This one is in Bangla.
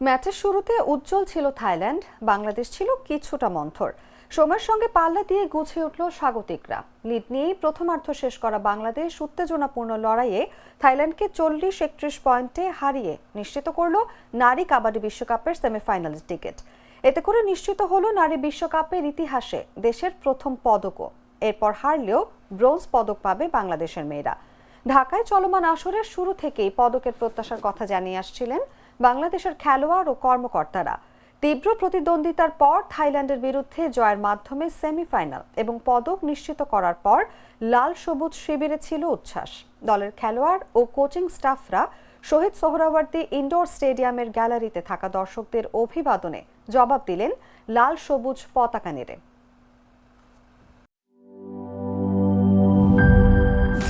ম্যাচের শুরুতে উজ্জ্বল ছিল থাইল্যান্ড, বাংলাদেশ ছিল কিছুটা মন্থর। সময়ের সঙ্গে পাল্লা দিয়ে গুছিয়ে উঠল স্বাগতিকরা। লিড নিয়েই প্রথমার্ধ শেষ করা বাংলাদেশ উত্তেজনাপূর্ণ লড়াইয়ে থাইল্যান্ডকে চল্লিশ একত্রিশ পয়েন্টে হারিয়ে নিশ্চিত করল নারী কাবাডি বিশ্বকাপের সেমিফাইনালের টিকিট। এতে করে নিশ্চিত হলো নারী বিশ্বকাপের ইতিহাসে দেশের প্রথম পদকও। এরপর হারলেও ব্রোঞ্জ পদক পাবে বাংলাদেশের মেয়েরা। ঢাকায় চলমান আসরের শুরু থেকেই পদকের প্রত্যাশার কথা জানিয়ে আসছিলেন বাংলাদেশের খেলোয়াড় ও কর্মকর্তারা তীব্র প্রতিদ্বন্দ্বিতার পর থাইল্যান্ডের বিরুদ্ধে জয়ের মাধ্যমে সেমিফাইনাল এবং পদক নিশ্চিত করার পর লাল সবুজ শিবিরে ছিল উচ্ছ্বাস। দলের খেলোয়াড় ও কোচিং স্টাফরা শহীদ সোহরাওয়ার্দী ইনডোর স্টেডিয়ামের গ্যালারিতে থাকা দর্শকদের অভিবাদনে জবাব দিলেন লাল সবুজ পতাকা নেড়ে।